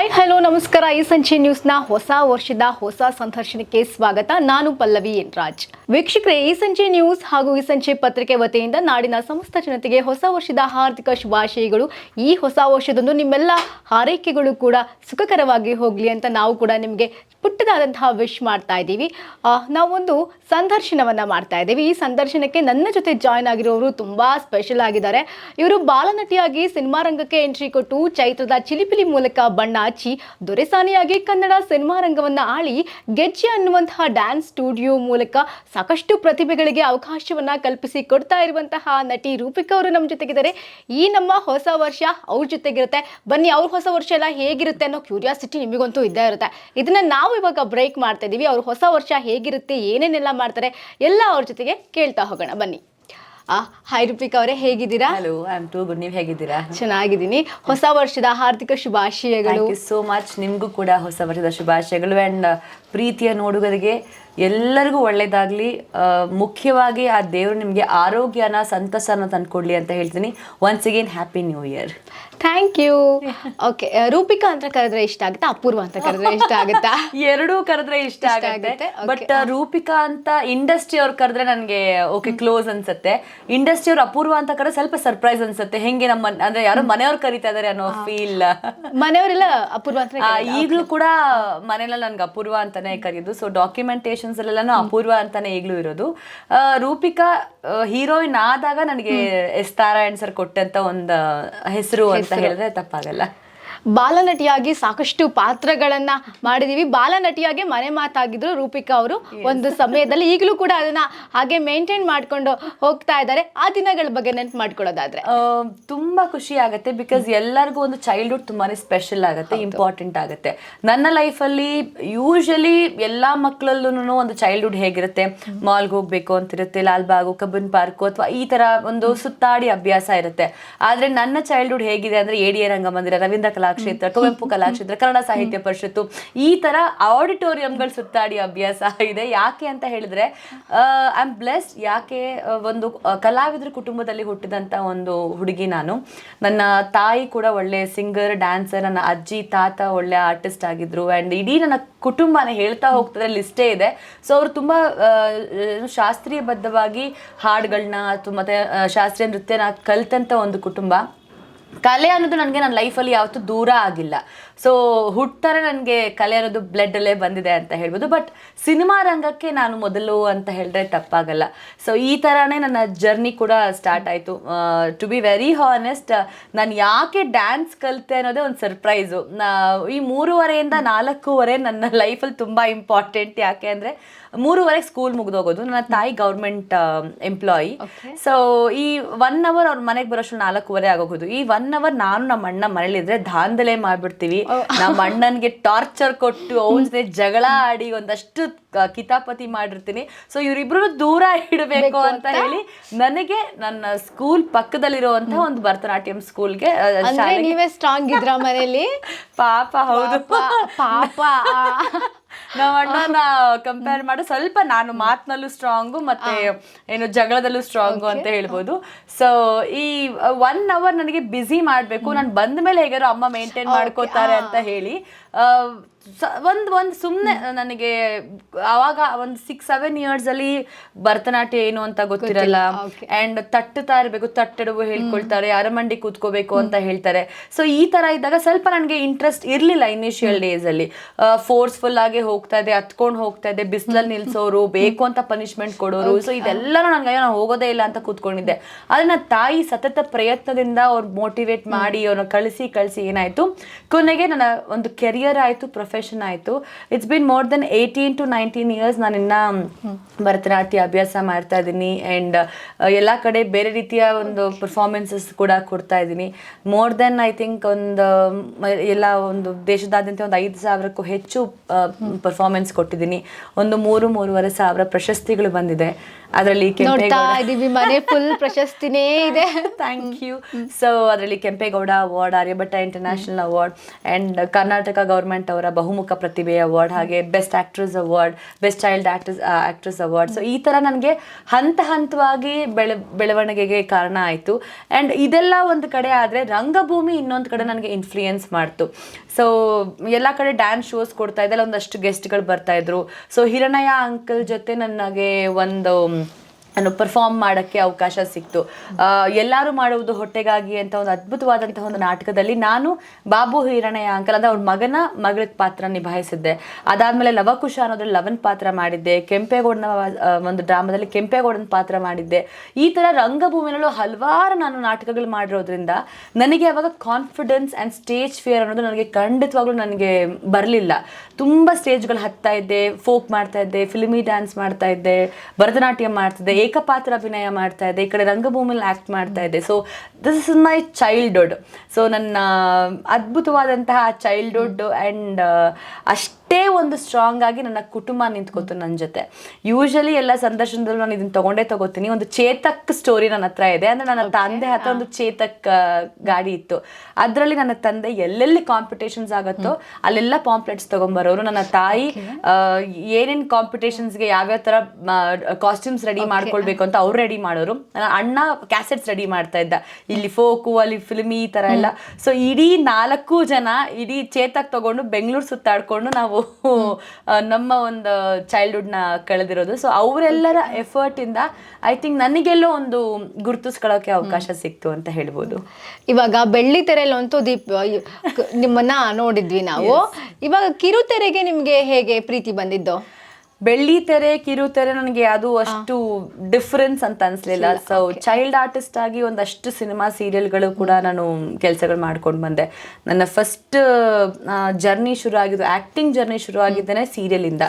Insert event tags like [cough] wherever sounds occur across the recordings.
Hi hello ನಮಸ್ಕಾರ. ಈ ಸಂಚೆ ನ್ಯೂಸ್ನ ಹೊಸ ವರ್ಷದ ಹೊಸ ಸಂದರ್ಶನಕ್ಕೆ ಸ್ವಾಗತ. ನಾನು ಪಲ್ಲವಿ ಎನ್ ರಾಜ್ ವೀಕ್ಷಕರೇ, ಈ ಸಂಜೆ ನ್ಯೂಸ್ ಹಾಗೂ ಈ ಸಂಚೆ ಪತ್ರಿಕೆ ವತಿಯಿಂದ ನಾಡಿನ ಸಮಸ್ತ ಜನತೆಗೆ ಹೊಸ ವರ್ಷದ ಹಾರ್ದಿಕ ಶುಭಾಶಯಗಳು. ಈ ಹೊಸ ವರ್ಷದಂದು ನಿಮ್ಮೆಲ್ಲ ಹಾರೈಕೆಗಳು ಕೂಡ ಸುಖಕರವಾಗಿ ಹೋಗಲಿ ಅಂತ ನಾವು ಕೂಡ ನಿಮಗೆ ಪುಟ್ಟದಾದಂತಹ ವಿಶ್ ಮಾಡ್ತಾ ಇದ್ದೀವಿ. ನಾವೊಂದು ಸಂದರ್ಶನವನ್ನ ಮಾಡ್ತಾ ಇದ್ದೀವಿ. ಈ ಸಂದರ್ಶನಕ್ಕೆ ನನ್ನ ಜೊತೆ ಜಾಯ್ನ್ ಆಗಿರೋರು ತುಂಬಾ ಸ್ಪೆಷಲ್ ಆಗಿದ್ದಾರೆ. ಇವರು ಬಾಲನಟಿಯಾಗಿ ಸಿನಿಮಾ ರಂಗಕ್ಕೆ ಎಂಟ್ರಿ ಕೊಟ್ಟು ಚೈತ್ರದ ಚಿಲಿಪಿಲಿ ಮೂಲಕ ಬಣ್ಣ ಹಚ್ಚಿ ದೊರೆಸಾನಿಯಾಗಿ ಕನ್ನಡ ಸಿನಿಮಾ ರಂಗವನ್ನು ಆಳಿ ಗೆಜ್ಜೆ ಅನ್ನುವಂತಹ ಡ್ಯಾನ್ಸ್ ಸ್ಟುಡಿಯೋ ಮೂಲಕ ಸಾಕಷ್ಟು ಪ್ರತಿಭೆಗಳಿಗೆ ಅವಕಾಶವನ್ನು ಕಲ್ಪಿಸಿ ಕೊಡ್ತಾ ಇರುವಂತಹ ನಟಿ ರೂಪಿಕಾ ಅವರು ನಮ್ಮ ಜೊತೆಗಿದ್ದಾರೆ. ಈ ನಮ್ಮ ಹೊಸ ವರ್ಷ ಅವ್ರ ಜೊತೆಗಿರುತ್ತೆ. ಬನ್ನಿ, ಅವ್ರ ಹೊಸ ವರ್ಷ ಎಲ್ಲ ಹೇಗಿರುತ್ತೆ ಅನ್ನೋ ಕ್ಯೂರಿಯಾಸಿಟಿ ನಿಮಗಂತೂ ಇದ್ದೇ ಇರುತ್ತೆ. ಇದನ್ನ ನಾವು ಇವಾಗ ಬ್ರೇಕ್ ಮಾಡ್ತಾ ಇದೀವಿ. ಅವ್ರ ಹೊಸ ವರ್ಷ ಹೇಗಿರುತ್ತೆ, ಏನೇನೆಲ್ಲ ಮಾಡ್ತಾರೆ, ಎಲ್ಲ ಅವ್ರ ಜೊತೆಗೆ ಕೇಳ್ತಾ ಹೋಗೋಣ. ಬನ್ನಿ. ಹಾಯ್ ರೂಪಿಕಾ ಅವರೇ ಹೇಗಿದ್ದೀರಾ? Hello I am too good ನೀವು ಹೇಗಿದ್ದೀರಾ? ಚೆನ್ನಾಗಿದ್ದೀನಿ. ಹೊಸ ವರ್ಷದ ಹಾರ್ದಿಕ ಶುಭಾಶಯಗಳು. ಸೋ ಮಚ್ ನಿಮಗೂ ಕೂಡ ಹೊಸ ವರ್ಷದ ಶುಭಾಶಯಗಳು. ಆ್ಯಂಡ್ ಪ್ರೀತಿಯ ನೋಡುಗರಿಗೆ ಎಲ್ಲರಿಗೂ ಒಳ್ಳೇದಾಗಲಿ. ಮುಖ್ಯವಾಗಿ ಆ ದೇವರು ನಿಮಗೆ ಆರೋಗ್ಯನ ಸಂತಸನ ತಂದುಕೊಡ್ಲಿ ಅಂತ ಹೇಳ್ತೀನಿ. Once again happy new year thank you okay Roopika ಅಂತ ಕರೆದ್ರೆ ಇಷ್ಟ ಆಗುತ್ತಾ? ಅಪೂರ್ವ ಅಂತ ಕರೆದ್ರೆ ಇಷ್ಟ ಆಗುತ್ತಾ? [laughs] ಎರಡೂ ಕರೆದ್ರೆ ಇಷ್ಟ ಆಗುತ್ತೆ, ಬಟ್ ರೂಪಿಕಾ ಅಂತ ಇಂಡಸ್ಟ್ರಿ ಅವ್ರು ಕರೆದ್ರೆ ನನಗೆ ಓಕೆ ಕ್ಲೋಸ್ ಅನ್ಸುತ್ತೆ. ಇಂಡಸ್ಟ್ರಿ ಅವ್ರು ಅಪೂರ್ವ ಅಂತ ಕರೆದ್ರೆ ಸ್ವಲ್ಪ ಸರ್ಪ್ರೈಸ್ ಅನ್ಸುತ್ತೆ. ಹೆಂಗೆ ನಮ್ಮ ಅಂದ್ರೆ ಯಾರೋ ಮನೆಯವ್ರು ಕರಿತಾ ಇದಾರೆ ಅನ್ನೋ ಫೀಲ್ ಮನೆಯವರೆಲ್ಲ ಅಪೂರ್ವ ಅಂತ ಈಗಲೂ ಕೂಡ ಮನೇಲ ನನ್ಗೆ ಅಪೂರ್ವ ಅಂತಾನೆ ಕರೆಯೋದು ಸೊ ಡಾಕ್ಯುಮೆಂಟೇಶನ್ಸ್ ಅಲ್ಲೆಲ್ಲಾನು ಅಪೂರ್ವ ಅಂತಾನೆ ಈಗಲೂ ಇರೋದು. ರೂಪಿಕಾ ಹೀರೋಯಿನ್ ಆದಾಗ ನನಗೆ ಎಸ್ ತಾರಾಯಣ್ ಸರ್ ಕೊಟ್ಟಂತ ಒಂದು ಹೆಸರು ಅಂತ ಹೇಳಿದ್ರೆ ತಪ್ಪಾಗಲ್ಲ. ಬಾಲನಟಿಯಾಗಿ ಸಾಕಷ್ಟು ಪಾತ್ರಗಳನ್ನ ಮಾಡಿದೀವಿ. ಬಾಲನಟಿಯಾಗಿ ಮನೆ ಮಾತಾಗಿದ್ರು ರೂಪಿಕಾ ಅವರು ಒಂದು ಸಮಯದಲ್ಲಿ. ಈಗಲೂ ಕೂಡ ಅದನ್ನ ಹಾಗೆ ಮೇಂಟೈನ್ ಮಾಡ್ಕೊಂಡು ಹೋಗ್ತಾ ಇದ್ದಾರೆ. ಆ ದಿನಗಳ ಬಗ್ಗೆ ನೆನ್ಪು ಮಾಡ್ಕೊಳ್ಳೋದಾದ್ರೆ. ತುಂಬಾ ಖುಷಿ ಆಗುತ್ತೆ ಬಿಕಾಸ್ ಎಲ್ಲರಿಗೂ ಒಂದು ಚೈಲ್ಡ್ಹುಡ್ ತುಂಬಾನೇ ಸ್ಪೆಷಲ್ ಆಗುತ್ತೆ ಇಂಪಾರ್ಟೆಂಟ್ ಆಗುತ್ತೆ. ನನ್ನ ಲೈಫಲ್ಲಿ ಯೂಶಲಿ ಎಲ್ಲಾ ಮಕ್ಕಳಲ್ಲೂ ಒಂದು ಚೈಲ್ಡ್ಹುಡ್ ಹೇಗಿರುತ್ತೆ? ಮಾಲ್ಗೆ ಹೋಗ್ಬೇಕು ಅಂತಿರುತ್ತೆ ಲಾಲ್ಬಾಗು ಕಬ್ಬನ್ ಪಾರ್ಕು ಅಥವಾ ಈ ತರ ಒಂದು ಸುತ್ತಾಡಿ ಅಭ್ಯಾಸ ಇರುತ್ತೆ. ಆದ್ರೆ ನನ್ನ ಚೈಲ್ಡ್ಹುಡ್ ಹೇಗಿದೆ ಅಂದ್ರೆ ಎ ರಂಗಮಂದಿರ ರವೀಂದ್ರ ಕಲಾಕ್ಷೇತ್ರ ಕುವೆಂಪು ಕಲಾಕ್ಷೇತ್ರ ಕನ್ನಡ ಸಾಹಿತ್ಯ ಪರಿಷತ್ತು ಈ ತರ ಆಡಿಟೋರಿಯಂಗಳು ಸುತ್ತಾಡಿ ಅಭ್ಯಾಸ ಇದೆ. ಯಾಕೆ ಅಂತ ಹೇಳಿದ್ರೆ ಐ ಆಮ್ ಬ್ಲೆಸ್ಡ್ ಯಾಕೆ ಒಂದು ಕಲಾವಿದರ ಕುಟುಂಬದಲ್ಲಿ ಹುಟ್ಟಿದಂತ ಒಂದು ಹುಡುಗಿ ನಾನು. ನನ್ನ ತಾಯಿ ಕೂಡ ಒಳ್ಳೆ ಸಿಂಗರ್ ಡ್ಯಾನ್ಸರ್ ನನ್ನ ಅಜ್ಜಿ ತಾತ ಒಳ್ಳೆ ಆರ್ಟಿಸ್ಟ್ ಆಗಿದ್ರು. ಅಂಡ್ ಇಡೀ ನನ್ನ ಕುಟುಂಬನೇ ಹೇಳ್ತಾ ಹೋಗ್ತದೆ ಲಿಸ್ಟೇ ಇದೆ. ಸೊ ಅವರು ತುಂಬಾ ಶಾಸ್ತ್ರೀಯ ಬದ್ಧವಾಗಿ ಹಾಡುಗಳನ್ನ ಮತ್ತೆ ಶಾಸ್ತ್ರೀಯ ನೃತ್ಯನ ಕಲ್ತಂತ ಒಂದು ಕುಟುಂಬ. ಕಲೆ ಅನ್ನೋದು ನನಗೆ ನನ್ನ ಲೈಫಲ್ಲಿ ಯಾವತ್ತೂ ದೂರ ಆಗಿಲ್ಲ. ಸೊ ಹುಟ್ತಾರೆ ನನಗೆ ಕಲೆ ಅನ್ನೋದು ಬ್ಲಡ್ಡಲ್ಲೇ ಬಂದಿದೆ ಅಂತ ಹೇಳ್ಬೋದು. ಬಟ್ ಸಿನಿಮಾ ರಂಗಕ್ಕೆ ನಾನು ಮೊದಲು ಅಂತ ಹೇಳಿದ್ರೆ ತಪ್ಪಾಗಲ್ಲ. ಸೊ ಈ ಥರನೇ ನನ್ನ ಜರ್ನಿ ಕೂಡ ಸ್ಟಾರ್ಟ್ ಆಯಿತು. ಟು ಬಿ ವೆರಿ ಹಾನೆಸ್ಟ್ ನಾನು ಯಾಕೆ ಡ್ಯಾನ್ಸ್ ಕಲಿತೆ ಅನ್ನೋದೇ ಒಂದು ಸರ್ಪ್ರೈಸು ಈ ಮೂರುವರೆಯಿಂದ ನಾಲ್ಕೂವರೆ ನನ್ನ ಲೈಫಲ್ಲಿ ತುಂಬ ಇಂಪಾರ್ಟೆಂಟ್ ಯಾಕೆ ಅಂದರೆ ಮೂರುವರೆಗೆ ಸ್ಕೂಲ್ ಮುಗಿದೋಗೋದು. ನನ್ನ ತಾಯಿ ಗೌರ್ಮೆಂಟ್ ಎಂಪ್ಲಾಯಿ ಸೊ ಈ ಒನ್ ಅವರ್ ಅವ್ರ ಮನೆಗೆ ಬರೋಷ್ಟು ನಾಲ್ಕೂವರೆ ಆಗೋಗೋದು. ಈ ಒನ್ ಅವರ್ ನಾನು ನಮ್ಮ ಅಣ್ಣ ಮನೇಲಿದ್ರೆ ದಾಂಧಲೆ ಮಾಡ್ಬಿಡ್ತೀವಿ. [laughs] ನಮ್ಮ ಅಣ್ಣನ್ಗೆ ಟಾರ್ಚರ್ ಕೊಟ್ಟು ಅವನ ಜೊತೆ ಜಗಳ ಆಡಿ ಒಂದಷ್ಟು ಕಿತಾಪತಿ ಮಾಡಿರ್ತೀನಿ. ಸೊ ಇವರಿಬ್ರು ದೂರ ಇಡಬೇಕು ಅಂತ ಹೇಳಿ ನನಗೆ ನನ್ನ ಸ್ಕೂಲ್ ಪಕ್ಕದಲ್ಲಿರುವಂತ ಒಂದು ಭರತನಾಟ್ಯಂ ಸ್ಕೂಲ್ಗೆ ನೀವೇ ಸ್ಟ್ರಾಂಗ್ ಇದ್ರ ಮನೇಲಿ? ಪಾಪ ಹೌದು. ಪಾಪ. ನಮ್ಮ ಅಣ್ಣನ ಕಂಪೇರ್ ಮಾಡೋ. ಸ್ವಲ್ಪ ನಾನು ಮಾತಿನಲ್ಲೂ ಸ್ಟ್ರಾಂಗು ಮತ್ತೆ ಏನು ಜಗಳದಲ್ಲೂ ಸ್ಟ್ರಾಂಗು ಅಂತ ಹೇಳ್ಬೋದು. ಸೊ ಈ ಒನ್ ಅವರ್ ನನಗೆ ಬ್ಯುಸಿ ಮಾಡಬೇಕು. ನಾನು ಬಂದ ಮೇಲೆ ಹೇಗಾರು ಅಮ್ಮ ಮೇಂಟೈನ್ ಮಾಡ್ಕೋತಾರೆ ಅಂತ ಹೇಳಿ. ಸ- ಒಂದು ಒಂದ್ ಸುಮ್ನೆ ನನಗೆ ಅವಾಗ ಒಂದು ಸಿಕ್ಸ್ ಸೆವೆನ್ ಇಯರ್ಸ್ ಅಲ್ಲಿ ಭರತನಾಟ್ಯ ಏನು ಅಂತ ಗೊತ್ತಿರಲ್ಲ. ಅಂಡ್ ತಟ್ಟುತ್ತಾ ಇರಬೇಕು ತಟ್ಟೆಡವು ಹೇಳ್ಕೊಳ್ತಾರೆ ಅರಮಂಡಿ ಕೂತ್ಕೋಬೇಕು ಅಂತ ಹೇಳ್ತಾರೆ. ಸೊ ಈ ತರ ಇದ್ದಾಗ ಸ್ವಲ್ಪ ನನಗೆ ಇಂಟ್ರೆಸ್ಟ್ ಇರ್ಲಿಲ್ಲ ಇನಿಷಿಯಲ್ ಡೇಸ್ ಅಲ್ಲಿ. ಫೋರ್ಸ್ಫುಲ್ ಆಗಿ ಹೋಗ್ತಾ ಇದೆ ಹತ್ಕೊಂಡು ಹೋಗ್ತಾ ಇದೆ ಬಿಸಿಲಲ್ಲಿ ನಿಲ್ಸೋರು ಬೇಕು ಅಂತ ಪನಿಷ್ಮೆಂಟ್ ಕೊಡೋರು. ಸೊ ಇದೆಲ್ಲ ನನಗೆ ನಾನು ಹೋಗೋದೇ ಇಲ್ಲ ಅಂತ ಕೂತ್ಕೊಂಡಿದ್ದೆ. ಅದನ್ನ ತಾಯಿ ಸತತ ಪ್ರಯತ್ನದಿಂದ ಅವ್ರು ಮೋಟಿವೇಟ್ ಮಾಡಿ ಅವ್ರನ್ನ ಕಳಿಸಿ ಕಳಿಸಿ ಏನಾಯ್ತು? ಕೊನೆಗೆ ನನ್ನ ಒಂದು ಕೆರಿಯರ್ ಆಯ್ತು ಪ್ರೊಫೆಷನ್ ಆಯ್ತು. It's been more than eighteen to nineteen years ನಾನು ಇನ್ನು ಭರತನಾಟ್ಯ ಅಭ್ಯಾಸ ಮಾಡ್ತಾ ಇದ್ದೀನಿ. ಆ್ಯಂಡ್ ಎಲ್ಲ ಕಡೆ ಬೇರೆ ರೀತಿಯ ಒಂದು ಪರ್ಫಾರ್ಮೆನ್ಸಸ್ ಕೂಡ ಕೊಡ್ತಾ ಇದ್ದೀನಿ. ಮೋರ್ ದೆನ್ ಐ ಥಿಂಕ್ ಒಂದು, ಎಲ್ಲ ಒಂದು ದೇಶದಾದ್ಯಂತ ಒಂದು ಐದು ಸಾವಿರಕ್ಕೂ ಹೆಚ್ಚು ಪರ್ಫಾರ್ಮೆನ್ಸ್ ಕೊಟ್ಟಿದ್ದೀನಿ. ಒಂದು ಮೂರು, ಮೂರುವರೆ ಸಾವಿರ ಪ್ರಶಸ್ತಿಗಳು ಬಂದಿದೆ. ಅದರಲ್ಲಿ ನೋಡ್ತಾ ಇದೀವಿ ಮನೆ ಫುಲ್ ಪ್ರಶಸ್ತಿನೇ ಇದೆ. ಥ್ಯಾಂಕ್ ಯು ಸೊ ಅದರಲ್ಲಿ Kempegowda award Aryabhatta international award and Karnataka government ಅವರ ಬಹುಮುಖ ಪ್ರತಿಭೆ ಅವಾರ್ಡ್ ಹಾಗೆ best actress award best child actress actress award so ಈ ಥರ ನನಗೆ ಹಂತ ಹಂತವಾಗಿ ಬೆಳ ಬೆಳವಣಿಗೆಗೆ ಕಾರಣ ಆಯಿತು. ಆ್ಯಂಡ್ ಇದೆಲ್ಲ ಒಂದು ಕಡೆ ಆದರೆ ರಂಗಭೂಮಿ ಇನ್ನೊಂದು ಕಡೆ ನನಗೆ ಇನ್ಫ್ಲೂಯೆನ್ಸ್ ಮಾಡ್ತು. ಸೊ ಎಲ್ಲ ಕಡೆ ಡ್ಯಾನ್ಸ್ ಶೋಸ್ ಕೊಡ್ತಾ ಇದ್ದಲ್ಲ ಒಂದಷ್ಟು ಗೆಸ್ಟ್ಗಳು ಬರ್ತಾ ಇದ್ರು. ಸೊ ಹಿರಣಯ್ಯ ಅಂಕಲ್ ಜೊತೆ ನನಗೆ ಒಂದು ಪರ್ಫಾರ್ಮ್ ಮಾಡೋಕ್ಕೆ ಅವಕಾಶ ಸಿಕ್ತು. ಎಲ್ಲರೂ ಮಾಡುವುದು ಹೊಟ್ಟೆಗಾಗಿ ಅಂತ ಒಂದು ಅದ್ಭುತವಾದಂತಹ ಒಂದು ನಾಟಕದಲ್ಲಿ ನಾನು ಬಾಬು ಹಿರಣಯ್ಯ ಅಂಕಲ್ ಅಂದ್ರೆ ಅವ್ರ ಮಗನ ಮಗಳ ಪಾತ್ರ ನಿಭಾಯಿಸಿದ್ದೆ. ಅದಾದಮೇಲೆ ಲವಕುಶ ಅನ್ನೋದ್ರಲ್ಲಿ ಲವನ್ ಪಾತ್ರ ಮಾಡಿದ್ದೆ. ಕೆಂಪೇಗೌಡನ ಒಂದು ಡ್ರಾಮಾದಲ್ಲಿ ಕೆಂಪೇಗೌಡನ ಪಾತ್ರ ಮಾಡಿದ್ದೆ. ಈ ಥರ ರಂಗಭೂಮಿನಲ್ಲೂ ಹಲವಾರು ನಾನು ನಾಟಕಗಳು ಮಾಡಿರೋದ್ರಿಂದ ನನಗೆ ಅವಾಗ ಕಾನ್ಫಿಡೆನ್ಸ್ ಆ್ಯಂಡ್ ಸ್ಟೇಜ್ ಫಿಯರ್ ಅನ್ನೋದು ನನಗೆ ಖಂಡಿತವಾಗ್ಲೂ ನನಗೆ ಬರಲಿಲ್ಲ. ತುಂಬ ಸ್ಟೇಜ್ಗಳು ಹತ್ತಾ ಇದ್ದೆ. ಫೋಕ್ ಮಾಡ್ತಾ ಇದ್ದೆ ಫಿಲ್ಮಿ ಡ್ಯಾನ್ಸ್ ಮಾಡ್ತಾ ಇದ್ದೆ, ಭರತನಾಟ್ಯ ಮಾಡ್ತಿದ್ದೆ. ಏಕಪಾತ್ರ ಅಭಿನಯ ಮಾಡ್ತಾ ಇದೆ, ಈ ಕಡೆ ರಂಗಭೂಮಿಲಿ ಆ್ಯಕ್ಟ್ ಮಾಡ್ತಾ ಇದೆ. So this is my childhood so ನನ್ನ ಅದ್ಭುತವಾದಂತಹ ಚೈಲ್ಡ್ಹುಡ್ ಆ್ಯಂಡ್ ಅಷ್ಟೇ ಒಂದು ಸ್ಟ್ರಾಂಗ್ ಆಗಿ ನನ್ನ ಕುಟುಂಬ ನಿಂತ್ಕೋತು ನನ್ನ ಜೊತೆ. ಯೂಶಲಿ ಎಲ್ಲ ಸಂದರ್ಶನದಲ್ಲೂ ನಾನು ಇದನ್ನ ತಗೊಂಡೇ ತಗೋತೀನಿ. ಒಂದು ಚೇತಕ್ ಸ್ಟೋರಿ ನನ್ನ ಹತ್ರ ಇದೆ. ಅಂದ್ರೆ ನನ್ನ ತಂದೆ ಹತ್ರ ಒಂದು ಚೇತಕ್ ಗಾಡಿ ಇತ್ತು. ಅದರಲ್ಲಿ ನನ್ನ ತಂದೆ ಎಲ್ಲೆಲ್ಲಿ ಕಾಂಪಿಟೇಷನ್ಸ್ ಆಗುತ್ತೋ ಅಲ್ಲೆಲ್ಲ ಪಾಂಪ್ಲೆಟ್ಸ್ ತಗೊಂಬರೋರು. ನನ್ನ ತಾಯಿ ಏನೇನ್ ಕಾಂಪಿಟೇಷನ್ಸ್ಗೆ ಯಾವ್ಯಾವ ತರ ಕಾಸ್ಟ್ಯೂಮ್ಸ್ ರೆಡಿ ಮಾಡ್ಕೊಳ್ಬೇಕು ಅಂತ ಅವ್ರು ರೆಡಿ ಮಾಡೋರು. ನನ್ನ ಅಣ್ಣ ಕ್ಯಾಸೆಟ್ಸ್ ರೆಡಿ ಮಾಡ್ತಾ ಇದ್ದ. ಇಲ್ಲಿ ಫೋಕು ಅಲ್ಲಿ ಫಿಲ್ಮಿ ಈ ತರ ಎಲ್ಲ. ಸೊ ಇಡೀ ನಾಲ್ಕು ಜನ ಇಡೀ ಚೇತಕ್ ತಗೊಂಡು ಬೆಂಗಳೂರು ಸುತ್ತಾಡ್ಕೊಂಡು ನಾವು ನಮ್ಮ ಒಂದು ಚೈಲ್ಡ್ಹುಡ್ನ ಕಳೆದಿರೋದು. ಸೊ ಅವರೆಲ್ಲರ ಎಫರ್ಟ್ ಇಂದ ಐ ಥಿಂಕ್ ನನಗೆಲ್ಲೋ ಒಂದು ಗುರುತಿಸ್ಕೊಳ್ಳೋಕೆ ಅವಕಾಶ ಸಿಕ್ತು ಅಂತ ಹೇಳ್ಬೋದು. ಇವಾಗ ಬೆಳ್ಳಿ ತೆರೆಯಲ್ಲಂತೂ ದೀಪ್ ನಿಮ್ಮನ್ನ ನೋಡಿದ್ವಿ ನಾವು. ಇವಾಗ ಕಿರುತೆರೆಗೆ ನಿಮ್ಗೆ ಹೇಗೆ ಪ್ರೀತಿ ಬಂದಿದ್ದು? ಬೆಳ್ಳಿ ತೆರೆ ಕಿರು ತೆರೆ ನನಗೆ ಅದು ಅಷ್ಟು ಡಿಫ್ರೆನ್ಸ್ ಅಂತ ಅನ್ಸ್ಲಿಲ್ಲ. ಸೊ ಚೈಲ್ಡ್ ಆರ್ಟಿಸ್ಟ್ ಆಗಿ ಒಂದಷ್ಟು ಸಿನಿಮಾ ಸೀರಿಯಲ್ಗಳು ಕೂಡ ನಾನು ಕೆಲಸಗಳು ಮಾಡ್ಕೊಂಡು ಬಂದೆ. ನನ್ನ ಫಸ್ಟ್ ಜರ್ನಿ ಶುರು ಆಗಿದ್ದು ಆಕ್ಟಿಂಗ್ ಜರ್ನಿ ಶುರು ಆಗಿದ್ದೇನೆ ಸೀರಿಯಲ್ ಇಂದ.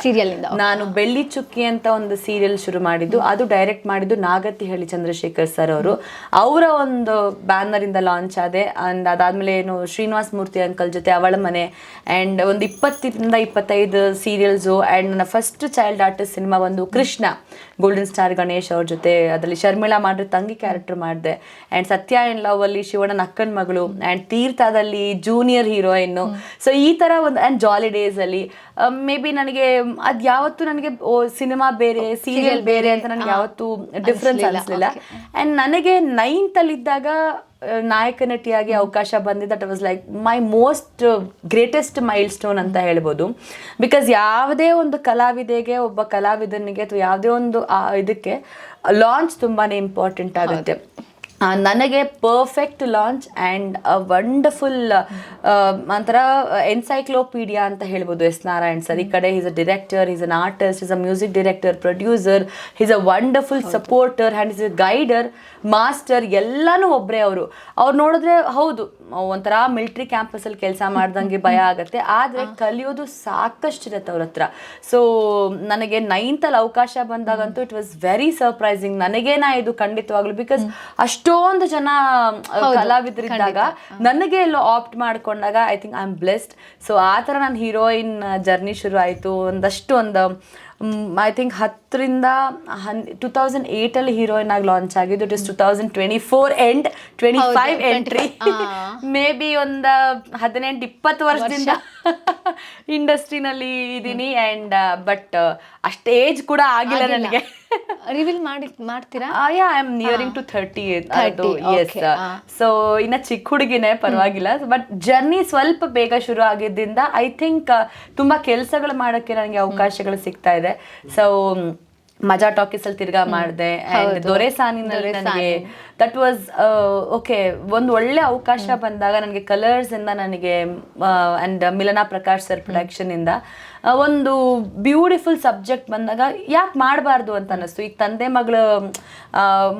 ನಾನು ಬೆಳ್ಳಿ ಚುಕ್ಕಿ ಅಂತ ಒಂದು ಸೀರಿಯಲ್ ಶುರು ಮಾಡಿದ್ದು. ಅದು ಡೈರೆಕ್ಟ್ ಮಾಡಿದ್ದು ನಾಗತಿಹಳ್ಳಿ ಚಂದ್ರಶೇಖರ್ ಸರ್ ಅವರು. ಅವರ ಒಂದು ಬ್ಯಾನರ್ ಇಂದ ಲಾಂಚ್ ಆದೆ. ಅಂಡ್ ಅದಾದ್ಮೇಲೆ ಏನು ಶ್ರೀನಿವಾಸ್ ಮೂರ್ತಿ ಅಂಕಲ್ ಜೊತೆ ಅವಳ ಮನೆ. ಅಂಡ್ ಒಂದು ಇಪ್ಪತ್ತರಿಂದ ಇಪ್ಪತ್ತೈದು ಸೀರಿಯಲ್ಸು ಅಂಡ್ ನನ್ನ ಫಸ್ಟ್ ಚೈಲ್ಡ್ ಆರ್ಟಿಸ್ಟ್ ಸಿನಿಮಾ ಒಂದು ಕೃಷ್ಣ ಗೋಲ್ಡನ್ ಸ್ಟಾರ್ ಗಣೇಶ್ ಅವ್ರ ಜೊತೆ ಅದರಲ್ಲಿ ಶರ್ಮಿಳಾ ಮಾಡಿದ್ರೆ ತಂಗಿ ಕ್ಯಾರೆಕ್ಟರ್ ಮಾಡಿದೆ. ಅಂಡ್ ಸತ್ಯ ಆ್ಯಂಡ್ ಲವ್ ಅಲ್ಲಿ ಶಿವಣ್ಣನ ಅಕ್ಕನ ಮಗಳು ಅಂಡ್ ತೀರ್ಥದಲ್ಲಿ ಜೂನಿಯರ್ ಹೀರೋಯಿನ್ ಸೊ ಈ ತರ ಒಂದು ಆ್ಯಂಡ್ ಜಾಲಿ ಡೇಸಲ್ಲಿ ಅಲ್ಲಿ ಮೇ ಬಿ ನನಗೆ ಅದು ಯಾವತ್ತು ನನಗೆ ಓ ಸಿನಿಮಾ ಬೇರೆ ಸೀರಿಯಲ್ ಬೇರೆ ಅಂತ ನನಗೆ ಯಾವತ್ತೂ ಡಿಫ್ರೆನ್ಸ್ ಅನಿಸ್ಲಿಲ್ಲ. ಅಂಡ್ ನನಗೆ ನೈನ್ತಲ್ಲಿದ್ದಾಗ ಅಲ್ಲಿ ಇದ್ದಾಗ ಆ, ನಾಯಕ ನಟಿಯಾಗಿ ಅವಕಾಶ ಬಂದಿದ್ದು that was like my most greatest mile stone ಹೇಳ್ಬೋದು. ಬಿಕಾಸ್ ಯಾವುದೇ ಒಂದು ಕಲಾವಿದೆಗೆ, ಒಬ್ಬ ಕಲಾವಿದನಿಗೆ ಅಥವಾ ಯಾವುದೇ ಒಂದು ಇದಕ್ಕೆ ಲಾಂಚ್ ತುಂಬಾ ಇಂಪಾರ್ಟೆಂಟ್ ಆಗುತ್ತೆ. ನನಗೆ ಪರ್ಫೆಕ್ಟ್ ಲಾಂಚ್ ಆ್ಯಂಡ್ ವಂಡರ್ಫುಲ್ ಒಂಥರ ಎನ್ಸೈಕ್ಲೋಪೀಡಿಯಾ ಅಂತ ಹೇಳ್ಬೋದು ಎಸ್ ನಾರಾಯಣ್ ಸರ್. ಈ ಕಡೆ is a director is an artist is a music director producer is a wonderful supporter and is a guider master ಎಲ್ಲನೂ ಒಬ್ಬರೇ ಅವರು. ಅವ್ರು ನೋಡಿದ್ರೆ ಹೌದು ಒಂಥರ ಮಿಲ್ಟ್ರಿ ಕ್ಯಾಂಪಸಲ್ಲಿ ಕೆಲಸ ಮಾಡ್ದಂಗೆ ಭಯ [laughs] ಆಗುತ್ತೆ. ಆದರೆ ಕಲಿಯೋದು ಸಾಕಷ್ಟು ಇರುತ್ತೆ ಅವ್ರ ಹತ್ರ. ಸೊ ನನಗೆ ನೈನ್ತಲ್ಲಿ ಅವಕಾಶ ಬಂದಾಗಂತೂ ಇಟ್ ವಾಸ್ ವೆರಿ ಸರ್ಪ್ರೈಸಿಂಗ್ ನನಗೇನ ಇದು ಖಂಡಿತವಾಗ್ಲು ಬಿಕಾಸ್ ಅಷ್ಟೊಂದು ಜನ ಕಲಾವಿದರಿದ್ದಾಗ ನನಗೆ ಎಲ್ಲೋ ಆಪ್ಟ್ ಮಾಡ್ಕೊಂಡಾಗ I think I am blessed so ಆ ಥರ ನನ್ನ ಹೀರೋಯಿನ್ ಜರ್ನಿ ಶುರು ಆಯಿತು ಒಂದಷ್ಟು ಒಂದು ಐ ಥಿಂಕ್ ಹತ್ತರಿಂದ ಹನ್ ಟೂ ತೌಸಂಡ್ ಏಯ್ಟಲ್ಲಿ ಹೀರೋಯಿನ್ ಆಗಿ ಲಾಂಚ್ ಆಗಿದ್ದು it is two thousand twenty four and twenty five entry maybe ಒಂದು ಹದಿನೆಂಟು ಇಪ್ಪತ್ತು ವರ್ಷದಿಂದ [laughs] ಇಂಡಸ್ಟ್ರಿನಲ್ಲಿ ಇದ್ದೀನಿ ಆ್ಯಂಡ್ ಬಟ್ ಅಷ್ಟು ಏಜ್ ಕೂಡ ಆಗಿಲ್ಲ ನನಗೆ. [laughs] ರಿವೀಲ್ ಮಾಡಿ ಮಾಡ್ತೀರಾ? Yeah I am nearing to thirty ಅದು ಎಸ್ ಸೊ ಇನ್ನ ಚಿಕ್ಕ ಹುಡುಗಿನೇ ಪರವಾಗಿಲ್ಲ ಬಟ್ ಜರ್ನಿ ಸ್ವಲ್ಪ ಬೇಗ ಶುರು ಆಗಿದ್ದರಿಂದ ಐ ಥಿಂಕ್ ತುಂಬಾ ಕೆಲಸಗಳು ಮಾಡೋಕ್ಕೆ ನನಗೆ ಅವಕಾಶಗಳು ಸಿಗ್ತಾ ಇದೆ. ಸೊ ಮಜಾ ಟಾಕೀಸ್ ಅಲ್ಲಿ ತಿರ್ಗಾ ಮಾಡಿದೆ ಅಂಡ್ ದೊರೆ ಸಾನಿನಲ್ಲಿ ನನಗೆ ದಟ್ ವಾಸ್ ಓಕೆ ಒಂದು ಒಳ್ಳೆ ಅವಕಾಶ ಬಂದಾಗ ನನಗೆ ಕಲರ್ಸ್ ಇಂದ ನನಗೆ and Milana Prakash sir production ಇಂದ ಒಂದು ಬ್ಯೂಟಿಫುಲ್ ಸಬ್ಜೆಕ್ಟ್ ಬಂದಾಗ ಯಾಕೆ ಮಾಡಬಾರ್ದು ಅಂತ ಅನ್ನಿಸ್ತು? ಈಗ ತಂದೆ ಮಗಳ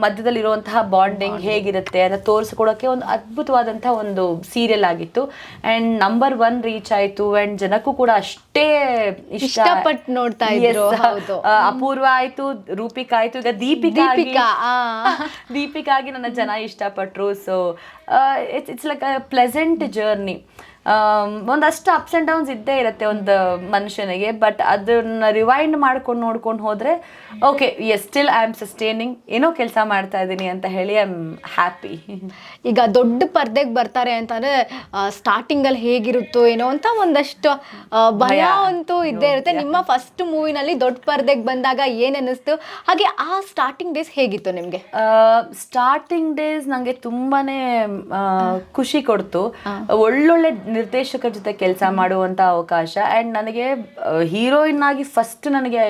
ಮಧ್ಯದಲ್ಲಿ ಇರುವಂತಹ ಬಾಂಡಿಂಗ್ ಹೇಗಿರುತ್ತೆ ಅದನ್ನು ತೋರಿಸ್ಕೊಡೋಕ್ಕೆ ಒಂದು ಅದ್ಭುತವಾದಂಥ ಒಂದು ಸೀರಿಯಲ್ ಆಗಿತ್ತು. ಅಂಡ್ ನಂಬರ್ ಒನ್ ರೀಚ್ ಆಯ್ತು. ಅಂಡ್ ಜನಕ್ಕೂ ಕೂಡ ಅಷ್ಟೇ ಇಷ್ಟ. ಇಷ್ಟಪಟ್ಟು ನೋಡ್ತಾ ಇದ್ರು, ಅಪೂರ್ವ ಆಯ್ತು. ರೂಪಿಕಾ ಆಯ್ತು. ಈಗ ದೀಪಿಕಾ ದೀಪಿಕಾ. [laughs] ದೀಪಿಕಾಗಿ ನನ್ನ ಜನ ಇಷ್ಟಪಟ್ಟರು so it's it's like a pleasant journey ಒಂದಷ್ಟು ಅಪ್ಸ್ ಅಂಡ್ ಡೌನ್ಸ್ ಇದ್ದೇ ಇರುತ್ತೆ ಒಂದು ಮನುಷ್ಯನಿಗೆ ಬಟ್ ಅದನ್ನ ರಿವೈಂಡ್ ಮಾಡ್ಕೊಂಡು ನೋಡ್ಕೊಂಡು ಹೋದ್ರೆ okay yes still I am sustaining ಏನೋ ಕೆಲಸ ಮಾಡ್ತಾ ಇದ್ದೀನಿ ಅಂತ ಹೇಳಿ ಐ ಆಮ್ ಹ್ಯಾಪಿ ಈಗ ದೊಡ್ಡ ಪರ್ದೆಗೆ ಬರ್ತಾರೆ ಅಂತಂದ್ರೆ ಸ್ಟಾರ್ಟಿಂಗ್ ಅಲ್ಲಿ ಹೇಗಿರುತ್ತೋ ಏನೋ ಅಂತ ಒಂದಷ್ಟು ಭಯ. ಅಂತೂ ಇದ್ದೇ ಇರುತ್ತೆ. ನಿಮ್ಮ ಫಸ್ಟ್ ಮೂವಿನಲ್ಲಿ ದೊಡ್ಡ ಪರ್ದೆಗೆ ಬಂದಾಗ ಏನ್ ಅನ್ನಿಸ್ತು? ಹಾಗೆ ಆ ಸ್ಟಾರ್ಟಿಂಗ್ ಡೇಸ್ ಹೇಗಿತ್ತು ನಿಮ್ಗೆ? ಸ್ಟಾರ್ಟಿಂಗ್ ಡೇಸ್ ನನಗೆ ತುಂಬಾನೇ ಖುಷಿ ಕೊಡ್ತು. ಒಳ್ಳೊಳ್ಳೆ ನಿರ್ದೇಶಕರ ಜೊತೆ ಕೆಲಸ ಮಾಡುವಂತ ಅವಕಾಶ. ಆ್ಯಂಡ್ ನನಗೆ ಹೀರೋಯಿನ್ ಆಗಿ ಫಸ್ಟ್ ನನಗೆ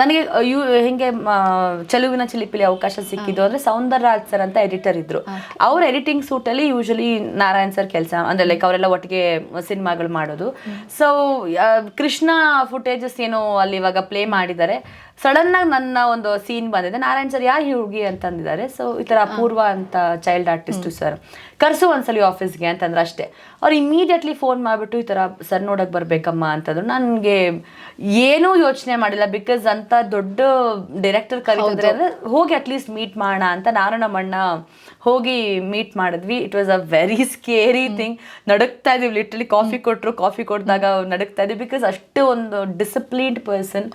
ನನಗೆ ಯು ಹಿಂಗೆ ಚೆಲುವಿನ ಚಿಲಿಪಿಲಿ ಅವಕಾಶ ಸಿಕ್ಕಿದ್ದು ಅಂದ್ರೆ ಸೌಂದರ್ ರಾಜ್ ಸರ್ ಅಂತ ಎಡಿಟರ್ ಇದ್ರು. ಅವ್ರ ಎಡಿಟಿಂಗ್ ಸೂಟಲ್ಲಿ ಯೂಶಲಿ ನಾರಾಯಣ್ ಸರ್ ಕೆಲಸ ಅಂದ್ರೆ ಲೈಕ್ ಅವರೆಲ್ಲ ಒಟ್ಟಿಗೆ ಸಿನಿಮಾಗಳು ಮಾಡೋದು. ಸೊ ಕೃಷ್ಣ ಫುಟೇಜಸ್ ಏನೋ ಅಲ್ಲಿ ಇವಾಗ ಪ್ಲೇ ಮಾಡಿದ್ದಾರೆ. ಸಡನ್ ಆಗಿ ನನ್ನ ಒಂದು ಸೀನ್ ಬಂದಿದೆ. ನಾರಾಯಣ್ ಸರ್ ಯಾರು ಹುಡುಗಿ ಅಂತಂದಿದ್ದಾರೆ ಸೊ ಈ ಥರ ಅಪೂರ್ವ ಅಂತ ಚೈಲ್ಡ್ ಆರ್ಟಿಸ್ಟು ಸರ್ ಕರ್ಸು ಒಂದ್ಸಲಿ ಆಫೀಸ್ಗೆ ಅಂತಂದ್ರೆ ಅಷ್ಟೇ. ಅವ್ರು ಇಮಿಡಿಯೇಟ್ಲಿ ಫೋನ್ ಮಾಡಿಬಿಟ್ಟು ಈ ಥರ ಸರ್ ನೋಡಕ್ಕೆ ಬರಬೇಕಮ್ಮ ಅಂತಂದ್ರು. ನನಗೆ ಏನೂ ಯೋಚನೆ ಮಾಡಿಲ್ಲ. ಬಿಕಾಸ್ ಅಂತ ದೊಡ್ಡ ಡೈರೆಕ್ಟರ್ ಕರೀತಿದ್ರೆ ಅಂದ್ರೆ ಹೋಗಿ ಅಟ್ಲೀಸ್ಟ್ ಮೀಟ್ ಮಾಡೋಣ ಅಂತ ನಾನು ನಮ್ಮಣ್ಣ ಹೋಗಿ ಮೀಟ್ ಮಾಡಿದ್ವಿ. It was a very scary thing ನಡುಕ್ತಾ ಇದೀವಿ. ಲಿಟ್ರಲಿ ಕಾಫಿ ಕೊಟ್ಟರು ಕಾಫಿ ಕೊಡಿದಾಗ ನಡುಕ್ತಾ ಇದೀವಿ. ಬಿಕಾಸ್ ಅಷ್ಟು ಒಂದು ಡಿಸಿಪ್ಲಿನ್ಡ್ ಪರ್ಸನ್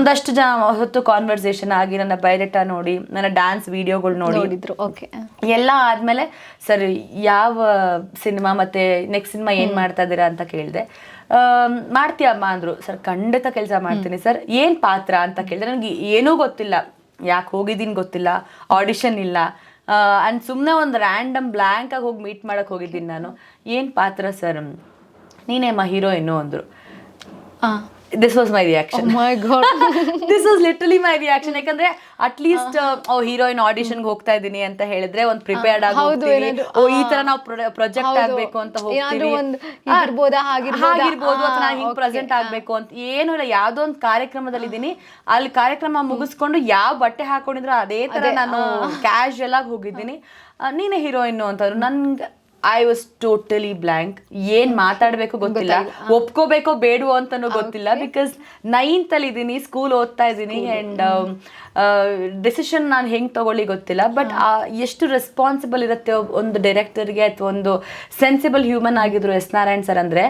ಒಂದಷ್ಟು ಜನ ಹೊತ್ತು ಕಾನ್ವರ್ಸೇಷನ್ ಆಗಿ ನನ್ನ ಬೈರೆಟ ನೋಡಿ ನನ್ನ ಡ್ಯಾನ್ಸ್ ವಿಡಿಯೋಗಳು ನೋಡಿ. ಓಕೆ ಎಲ್ಲ ಆದ್ಮೇಲೆ ಸರ್ ಯಾವ ಸಿನಿಮಾ ಮತ್ತೆ ನೆಕ್ಸ್ಟ್ ಸಿನಿಮಾ ಏನ್ ಮಾಡ್ತಾ ಇದ್ದೀರಾ ಅಂತ ಕೇಳಿದೆ. ಮಾಡ್ತೀಯಮ್ಮ ಅಂದ್ರು. ಸರ್ ಖಂಡಿತ ಕೆಲಸ ಮಾಡ್ತೀನಿ. ಸರ್ ಏನ್ ಪಾತ್ರ? ಅಂತ ಕೇಳಿದೆ. ನನಗೆ ಏನೂ ಗೊತ್ತಿಲ್ಲ. ಯಾಕೆ ಹೋಗಿದ್ದೀನಿ ಗೊತ್ತಿಲ್ಲ. ಆಡಿಷನ್ ಇಲ್ಲ. ಅಂಡ್ ಸುಮ್ಮನೆ ಒಂದು ರ್ಯಾಂಡಮ್ ಬ್ಲ್ಯಾಂಕಾಗಿ ಹೋಗಿ ಮೀಟ್ ಮಾಡಕ್ ಹೋಗಿದ್ದೀನಿ ನಾನು. ಏನ್ ಪಾತ್ರ ಸರ್ ನೀನೇಮ್ಮ ಹೀರೋಯಿನ್ನು ಅಂದ್ರು? This was my reaction this was literally my reaction ಯಾಕಂದ್ರೆ ಅಟ್ಲೀಸ್ಟ್ ಓ ಹೀರೋಯಿನ್ ಆಡಿಷನ್ ಹೋಗ್ತಾ ಇದೀನಿ ಅಂತ ಹೇಳಿದ್ರೆ ಒಂದ್ ಪ್ರಿಪೇರ್ಡ್ ಆಗಿ ಓ ಈ ತರ ನಾವು ಪ್ರೊಜೆಕ್ಟ್. ಆಗ್ಬೇಕು ಅಂತ ಹೀಗಿರ್ಬೋದಾ, ಅಥವಾ ಹಿಂಗ್ ಪ್ರೆಸೆಂಟ್. ಆಗ್ಬೇಕು ಅಂತ. ಏನು ಇಲ್ಲ ಯಾವ್ದೋ ಒಂದು ಕಾರ್ಯಕ್ರಮದಲ್ಲಿ ಇದೀನಿ. ಅಲ್ಲಿ ಕಾರ್ಯಕ್ರಮ ಮುಗಿಸ್ಕೊಂಡು ಯಾವ ಬಟ್ಟೆ ಹಾಕೊಂಡಿದ್ರು ಅದೇ ತರ ನಾನು ಕ್ಯಾಶುಯಲ್ ಆಗಿ ಹೋಗಿದ್ದೀನಿ. ನೀನೇ ಹೀರೋಯಿನ್ ಅಂತ ನನ್ಗೆ ಐ ವಾಸ್ ಟೋಟಲಿ ಬ್ಲ್ಯಾಂಕ್ ಏನ್ ಮಾತಾಡ್ಬೇಕು ಗೊತ್ತಿಲ್ಲ. ಒಪ್ಕೋಬೇಕೋ ಬೇಡವೋ ಅಂತಾನು ಗೊತ್ತಿಲ್ಲ. ಬಿಕಾಸ್ ನೈನ್ತ್ ಅಲ್ಲಿ ಇದ್ದೀನಿ ಸ್ಕೂಲ್ ಓದ್ತಾ ಇದ್ದೀನಿ ಅಂಡ್ ಡಿಸಿಷನ್ ನಾನು ಹೆಂಗ್ ತಗೊಳ್ಳಿ ಗೊತ್ತಿಲ್ಲ. ಬಟ್ ಎಷ್ಟು ರೆಸ್ಪಾನ್ಸಿಬಲ್ ಇರುತ್ತೆ ಒಂದು ಡೈರೆಕ್ಟರ್ಗೆ ಅಥವಾ ಒಂದು ಸೆನ್ಸಿಬಲ್ ಹ್ಯೂಮನ್ ಆಗಿದ್ರು ಎಸ್ ನಾರಾಯಣ್ ಸರ್ ಅಂದ್ರೆ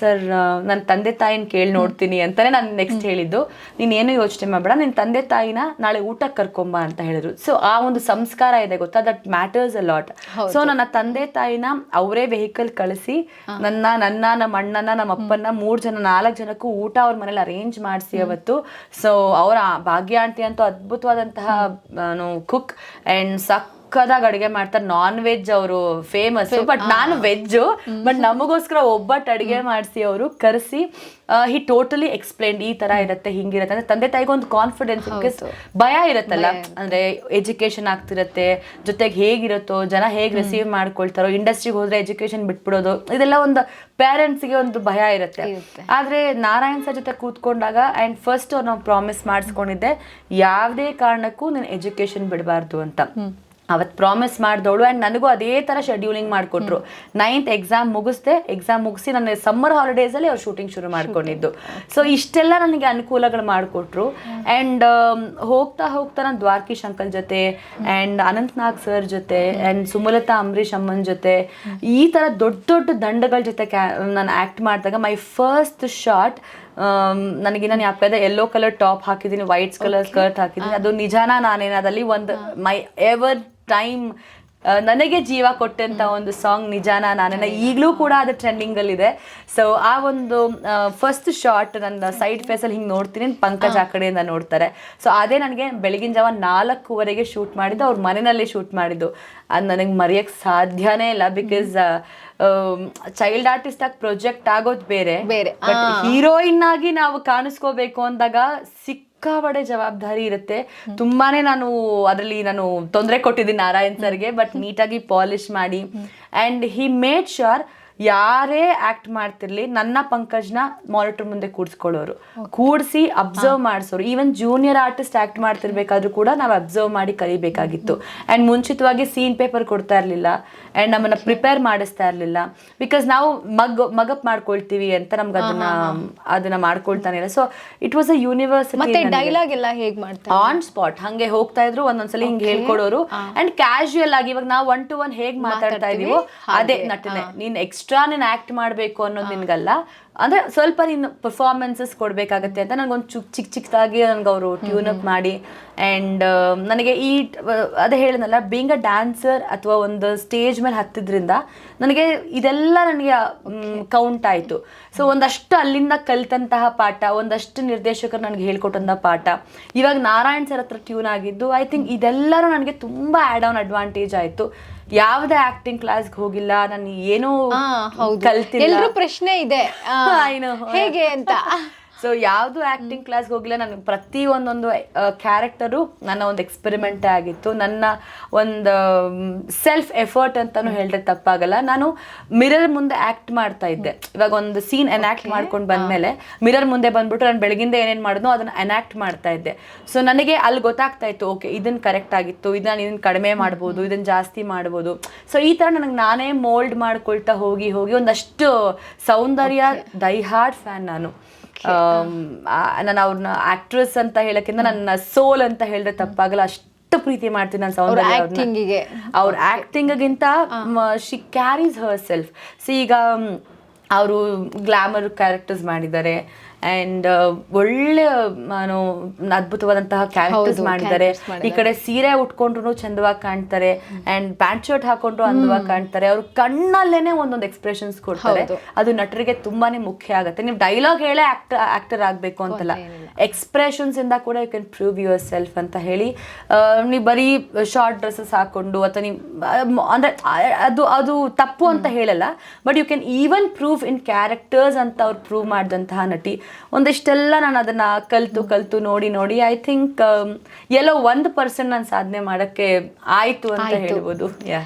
ಸರ್ ನನ್ನ ತಂದೆ ತಾಯಿನ ಕೇಳಿ ನೋಡ್ತೀನಿ ಅಂತಾನೆ ನಾನು ನೆಕ್ಸ್ಟ್ ಹೇಳಿದ್ದು. ನೀನ್ ಏನು ಯೋಚನೆ ಮಾಡಬೇಡ ನಿನ್ನ ತಂದೆ ತಾಯಿನ ನಾಳೆ ಊಟಕ್ಕೆ ಕರ್ಕೊಂಬ ಅಂತ ಹೇಳಿದ್ರು. ಸೊ ಆ ಒಂದು ಸಂಸ್ಕಾರ ಇದೆ ಗೊತ್ತಾ? That matters a lot so ನನ್ನ ತಂದೆ ತಾಯಿನ ಅವರೇ ವೆಹಿಕಲ್ ಕಳಿಸಿ ನನ್ನ ನನ್ನ ನಮ್ಮ ಅಣ್ಣನ ನಮ್ಮ ಅಪ್ಪನ ಮೂರ್ ಜನ ನಾಲ್ಕು ಜನಕ್ಕೂ ಊಟ ಅವ್ರ ಮನೇಲಿ ಅರೇಂಜ್ ಮಾಡಿಸಿ ಅವತ್ತು. ಸೊ ಅವರ ಭಾಗ್ಯ ಆಂಟಿ ಅಂತೂ ಅದ್ಭುತವಾದಂತಹ ಕುಕ್ ಅಂಡ್ ಸಕ್ಕದಾಗಿ ಅಡಿಗೆ ಮಾಡ್ತಾರೆ. ನಾನ್ ವೆಜ್ ಅವರು ಫೇಮಸ್ ಬಟ್ ನಾನು ವೆಜ್ ಬಟ್ ನಮಗೋಸ್ಕರ ಒಬ್ಬಟ್ಟು ಅಡಿಗೆ ಮಾಡಿಸಿ ಅವರು ಕರೆಸಿ ಹಿ ಟೋಟಲಿ ಎಕ್ಸ್ಪ್ಲೇನ್ ಈ ತರ ಇರುತ್ತೆ ಹಿಂಗಿರುತ್ತೆ. ಅಂದ್ರೆ ತಂದೆ ತಾಯಿಗೆ ಒಂದು ಕಾನ್ಫಿಡೆನ್ಸ್ ಭಯ ಇರುತ್ತಲ್ಲ? ಅಂದ್ರೆ ಎಜುಕೇಶನ್ ಆಗ್ತಿರತ್ತೆ ಜೊತೆಗೆ ಹೇಗಿರುತ್ತೋ ಜನ ಹೇಗೆ ರಿಸೀವ್ ಮಾಡ್ಕೊಳ್ತಾರೋ ಇಂಡಸ್ಟ್ರಿಗೆ ಹೋದ್ರೆ ಎಜುಕೇಶನ್ ಬಿಟ್ಬಿಡೋದು ಇದೆಲ್ಲ ಒಂದು ಪೇರೆಂಟ್ಸ್ಗೆ ಒಂದು ಭಯ ಇರುತ್ತೆ. ಇರುತ್ತೆ. ಆದ್ರೆ ನಾರಾಯಣ್ ಸರ್ ಜೊತೆ ಕೂತ್ಕೊಂಡಾಗ ಅಂಡ್ ಫಸ್ಟ್ ನಾವು ಪ್ರಾಮಿಸ್ ಮಾಡಿಸ್ಕೊಂಡಿದ್ದೆ ಯಾವುದೇ ಕಾರಣಕ್ಕೂ ನೀನು ಎಜುಕೇಶನ್ ಬಿಡಬಾರ್ದು ಅಂತ. ಅವತ್ತು ಪ್ರಾಮಿಸ್ ಮಾಡಿದವಳು ಆ್ಯಂಡ್ ನನಗೂ ಅದೇ ಥರ ಶೆಡ್ಯೂಲಿಂಗ್ ಮಾಡಿಕೊಟ್ರು. ನೈನ್ತ್ ಎಕ್ಸಾಮ್ ಮುಗಿಸ್ದೆ ಎಕ್ಸಾಮ್ ಮುಗಿಸಿ ನನ್ನ ಸಮ್ಮರ್ ಹಾಲಿಡೇಸಲ್ಲಿ ಅವ್ರು ಶೂಟಿಂಗ್ ಶುರು ಮಾಡ್ಕೊಂಡಿದ್ದು. ಸೊ ಇಷ್ಟೆಲ್ಲ ನನಗೆ ಅನುಕೂಲಗಳು ಮಾಡಿಕೊಟ್ರು. ಆ್ಯಂಡ್ ಹೋಗ್ತಾ ಹೋಗ್ತಾ ನಾನು ದ್ವಾರಕೀಶ್ ಅಂಕಲ್ ಜೊತೆ ಆ್ಯಂಡ್ ಅನಂತ್ ನಾಗ್ ಸರ್ ಜೊತೆ ಆ್ಯಂಡ್ ಸುಮಲತಾ ಅಂಬರೀಷ್ ಅಮ್ಮನ ಜೊತೆ ಈ ಥರ ದೊಡ್ಡ ದೊಡ್ಡ ದಂಡಗಳ ಜೊತೆ ಕ್ಯಾ ನಾನು ಆ್ಯಕ್ಟ್ ಮಾಡಿದಾಗ ಮೈ ಫಸ್ಟ್ ಶಾರ್ಟ್ ನನಗೆ ನಾನು ಯಾಕಂದ್ರೆ ಎಲ್ಲೋ ಕಲರ್ ಟಾಪ್ ಹಾಕಿದ್ದೀನಿ ವೈಟ್ಸ್ ಕಲರ್ ಸ್ಕರ್ಟ್ ಹಾಕಿದ್ದೀನಿ ಅದು ನಿಜಾನ ನಾನೇನದಲ್ಲಿ ಒಂದು ಮೈ ಎವರ್ ಟೈಮ್ ನನಗೆ ಜೀವ ಕೊಟ್ಟಂತ ಒಂದು ಸಾಂಗ್ ನಿಜಾನ ನಾನೇನ ಈಗಲೂ ಕೂಡ ಅದು ಟ್ರೆಂಡಿಂಗ್ ಅಲ್ಲಿ ಇದೆ ಸೊ ಆ ಒಂದು ಫಸ್ಟ್ ಶಾರ್ಟ್ ನನ್ನ ಸೈಡ್ ಫೇಸ್ ಅಲ್ಲಿ ಹಿಂಗೆ ನೋಡ್ತೀನಿ ಪಂಕಜ್ ಆ ಕಡೆಯಿಂದ ನೋಡ್ತಾರೆ. ಸೊ ಅದೇ ನನಗೆ ಬೆಳಗಿನ ಜಾವ ನಾಲ್ಕೂವರೆಗೆ ಶೂಟ್ ಮಾಡಿದ್ದು ಅವ್ರ ಮನೆಯಲ್ಲಿ ಶೂಟ್ ಮಾಡಿದ್ದು. ಅದು ನನಗೆ ಮರೆಯಕ್ಕೆ ಸಾಧ್ಯನೇ ಇಲ್ಲ ಬಿಕಾಸ್ ಚೈಲ್ಡ್ ಆರ್ಟಿಸ್ಟ್ ಆಗಿ ಪ್ರೊಜೆಕ್ಟ್ ಆಗೋದು ಬೇರೆ. ಬೇರೆ. ಬಟ್ ಹೀರೋಯಿನ್ ಆಗಿ ನಾವು ಕಾಣಿಸ್ಕೋಬೇಕು ಅಂದಾಗ ಸಿಕ್ಕಾಬಡೆ ಜವಾಬ್ದಾರಿ ಇರುತ್ತೆ. ತುಂಬಾನೇ ನಾನು ಅದರಲ್ಲಿ ನಾನು ತೊಂದರೆ ಕೊಟ್ಟಿದ್ದೀನಿ ನಾರಾಯಣ್ ಸರ್ಗೆ ಬಟ್ ನೀಟಾಗಿ ಪಾಲಿಶ್ ಮಾಡಿ. ಅಂಡ್ ಹಿ ಮೇಡ್ ಶೋರ್ ಯಾರೇ ಆಕ್ಟ್ ಮಾಡ್ತಿರ್ಲಿ ನನ್ನ ಪಂಕಜ್ನ ಮಾನಿಟರ್ ಮುಂದೆ ಕೂಡಿಸ್ಕೊಳ್ಳೋರು. ಕೂಡಿಸಿ ಅಬ್ಸರ್ವ್ ಮಾಡಿಸೋರು. ಈವನ್ ಜೂನಿಯರ್ ಆರ್ಟಿಸ್ಟ್ ಆಕ್ಟ್ ಮಾಡ್ತಿರ್ಬೇಕಾದ್ರೂ ಕೂಡ ನಾವು ಅಬ್ಸರ್ವ್ ಮಾಡಿ ಕಲಿಬೇಕಾಗಿತ್ತು. ಅಂಡ್ ಮುಂಚಿತವಾಗಿ ಸೀನ್ ಪೇಪರ್ ಕೊಡ್ತಾ ಇರಲಿಲ್ಲ. ಅಂಡ್ ನಮ್ಮನ್ನ ಪ್ರಿಪೇರ್ ಮಾಡಿಸ್ತಾ ಇರಲಿಲ್ಲ. ಬಿಕಾಸ್ ನಾವು ಮಗ್ ಮಗಪ್ ಮಾಡ್ಕೊಳ್ತೀವಿ ಅಂತ ನಮ್ಗೆ ಅದನ್ನ ಅದನ್ನ ಮಾಡ್ಕೊಳ್ತಾನೆ ಇಲ್ಲ. So it was a university ಮತ್ತೆ ಡೈಲಾಗ್ ಎಲ್ಲ ಹೇಗ್ ಮಾಡ್ತಾರೆ? ಆನ್ ಸ್ಪಾಟ್ ಹಂಗೆ ಹೋಗ್ತಾ ಇದ್ರು ಒಂದೊಂದ್ಸಲಿ ಹಿಂಗೆ ಹೇಳ್ಕೊಡೋರು. ಅಂಡ್ ಕ್ಯಾಶುಯಲ್ ಆಗಿ ಇವಾಗ ನಾವು ಒನ್ ಟು ಒನ್ ಹೇಗ್ ಮಾತಾಡ್ತಾ ಇದೀವೋ ಅದೇ ನಟನೆ. ನೀನ್ ಎಕ್ಸ್ಟ್ರಾ ಎಕ್ಸ್ಟ್ರಾ ನೀನು ಆ್ಯಕ್ಟ್ ಮಾಡಬೇಕು ಅನ್ನೋದು ನಿನ್ಗಲ್ಲ. ಅಂದರೆ ಸ್ವಲ್ಪ ನೀನು ಪರ್ಫಾರ್ಮೆನ್ಸಸ್ ಕೊಡಬೇಕಾಗತ್ತೆ ಅಂತ ನನಗೊಂದು ಚು ಚಿಕ್ಕ ಚಿಕ್ಕದಾಗಿ ನನಗೆ ಅವರು ಟ್ಯೂನ್ ಅಪ್ ಮಾಡಿ ಆ್ಯಂಡ್ ನನಗೆ ಈ ಅದೇ ಹೇಳಿದ್ನಲ್ಲ ಬೀಂಗ್ ಅ ಡ್ಯಾನ್ಸರ್ ಅಥವಾ ಒಂದು ಸ್ಟೇಜ್ ಮೇಲೆ ಹತ್ತಿದ್ರಿಂದ ನನಗೆ ಇದೆಲ್ಲ ನನಗೆ ಕೌಂಟ್ ಆಯಿತು. ಸೊ ಒಂದಷ್ಟು ಅಲ್ಲಿಂದ ಕಲಿತಂತಹ ಪಾಠ ಒಂದಷ್ಟು ನಿರ್ದೇಶಕರು ನನಗೆ ಹೇಳ್ಕೊಟ್ಟಂತಹ ಪಾಠ. ಇವಾಗ ನಾರಾಯಣ್ ಸರ್ ಹತ್ರ ಟ್ಯೂನ್ ಆಗಿದ್ದು ಐ ಥಿಂಕ್ ಇದೆಲ್ಲರೂ ನನಗೆ ತುಂಬ ಆ್ಯಡ್ ಆನ್ ಅಡ್ವಾಂಟೇಜ್ ಆಯಿತು. ಯಾವುದೇ ಆಕ್ಟಿಂಗ್ ಕ್ಲಾಸ್ಗೆ ಹೋಗಿಲ್ಲ ನಾನು ಏನೋ ಕಲ್ತಿಲ್ಲ. ಎಲ್ರೂ ಪ್ರಶ್ನೆ ಇದೆ. [laughs] [laughs] ಹೇಗೆ ಅಂತ. ಸೊ ಯಾವುದು ಆ್ಯಕ್ಟಿಂಗ್ ಕ್ಲಾಸ್ಗೆ ಹೋಗಿಲ್ಲ ನನಗೆ ಪ್ರತಿ ಒಂದೊಂದು ಕ್ಯಾರೆಕ್ಟರು ನನ್ನ ಒಂದು ಎಕ್ಸ್ಪೆರಿಮೆಂಟೇ ಆಗಿತ್ತು. ನನ್ನ ಒಂದು ಸೆಲ್ಫ್ ಎಫರ್ಟ್ ಅಂತಲೂ ಹೇಳಿದ್ರೆ ತಪ್ಪಾಗಲ್ಲ. ನಾನು ಮಿರರ್ ಮುಂದೆ ಆ್ಯಕ್ಟ್ ಮಾಡ್ತಾ ಇದ್ದೆ. ಇವಾಗ ಒಂದು ಸೀನ್ ಎನಾಕ್ಟ್ ಮಾಡ್ಕೊಂಡು ಬಂದಮೇಲೆ ಮಿರರ್ ಮುಂದೆ ಬಂದ್ಬಿಟ್ಟು ನಾನು ಬೆಳಗಿಂದ ಏನೇನು ಮಾಡಿದ್ನೋ ಅದನ್ನು ಎನ್ಯಾಕ್ಟ್ ಮಾಡ್ತಾ ಇದ್ದೆ. ಸೊ ನನಗೆ ಅಲ್ಲಿ ಗೊತ್ತಾಗ್ತಾ ಇತ್ತು ಓಕೆ ಇದನ್ನು ಕರೆಕ್ಟ್ ಆಗಿತ್ತು ಇದನ್ನ ಇದನ್ನು ಕಡಿಮೆ ಮಾಡ್ಬೋದು ಇದನ್ನು ಜಾಸ್ತಿ ಮಾಡ್ಬೋದು. ಸೊ ಈ ಥರ ನನಗೆ ನಾನೇ ಮೋಲ್ಡ್ ಮಾಡ್ಕೊಳ್ತಾ ಹೋಗಿ ಹೋಗಿ ಒಂದಷ್ಟು ಸೌಂದರ್ಯ ದೈಹಾರ್ಡ್ ಫ್ಯಾನ್ ನಾನು. ನಾನು ಅವ್ರನ್ನ ಆಕ್ಟ್ರೆಸ್ ಅಂತ ಹೇಳಕ್ಕಿಂತ ನನ್ನ ಸೋಲ್ ಅಂತ ಹೇಳಿದ್ರೆ ತಪ್ಪಾಗಲ್ಲ. ಅಷ್ಟು ಪ್ರೀತಿ ಮಾಡ್ತೀನಿ ನಾನು ಸೌಂದರ್ಯ ಅವ್ರ ಆಕ್ಟಿಂಗ್ಗಿಂತ ಶಿ ಕ್ಯಾರೀಸ್ ಹರ್ ಸೆಲ್ಫ್ ಸಿ ಈಗ ಅವರು ಗ್ಲಾಮರ್ ಕ್ಯಾರೆಕ್ಟರ್ಸ್ ಮಾಡಿದ್ದಾರೆ. ಆ್ಯಂಡ್ ಒಳ್ಳೆ ನಾನು ಅದ್ಭುತವಾದಂತಹ ಕ್ಯಾರೆಕ್ಟರ್ಸ್ ಮಾಡಿದ್ದಾರೆ. ಈ ಕಡೆ ಸೀರೆ ಉಟ್ಕೊಂಡ್ರು ಚಂದವಾಗಿ ಕಾಣ್ತಾರೆ. ಅಂಡ್ ಪ್ಯಾಂಟ್ ಶರ್ಟ್ ಹಾಕೊಂಡ್ರು ಅಂದವಾಗಿ ಕಾಣ್ತಾರೆ. ಅವ್ರ ಕಣ್ಣಲ್ಲೇನೆ ಒಂದೊಂದು ಎಕ್ಸ್ಪ್ರೆಷನ್ಸ್ ಕೊಡ್ತಾರೆ. ಅದು ನಟರಿಗೆ ತುಂಬಾನೇ ಮುಖ್ಯ ಆಗುತ್ತೆ. ನೀವು ಡೈಲಾಗ್ ಹೇಳೇ ಆಕ್ಟರ್ ಆಕ್ಟರ್ ಆಗಬೇಕು ಅಂತಲ್ಲ. ಎಕ್ಸ್ಪ್ರೆಷನ್ಸ್ ಇಂದ ಕೂಡ you can prove yourself ಅಂತ ಹೇಳಿ. ನೀವು ಬರೀ ಶಾರ್ಟ್ ಡ್ರೆಸ್ಸಸ್ ಹಾಕೊಂಡು ಅಥವಾ ನೀವು ಅಂದ್ರೆ ಅದು ಅದು ತಪ್ಪು ಅಂತ ಹೇಳಲ್ಲ. But you can even prove in characters ಅಂತ ಅವ್ರು ಪ್ರೂವ್ ಮಾಡಿದಂತಹ ನಟಿ. ಒಂದಿಷ್ಟೆಲ್ಲ ನಾನು ಅದನ್ನ ಕಲ್ತು ಕಲ್ತು ನೋಡಿ ನೋಡಿ ಐ ಥಿಂಕ್ ಎಲ್ಲೋ ಒಂದು ಪರ್ಸೆಂಟ್ ನಾನು ಸಾಧನೆ ಮಾಡಕ್ಕೆ ಆಯಿತು ಅಂತ ಹೇಳ್ಬೋದು. ಯಾ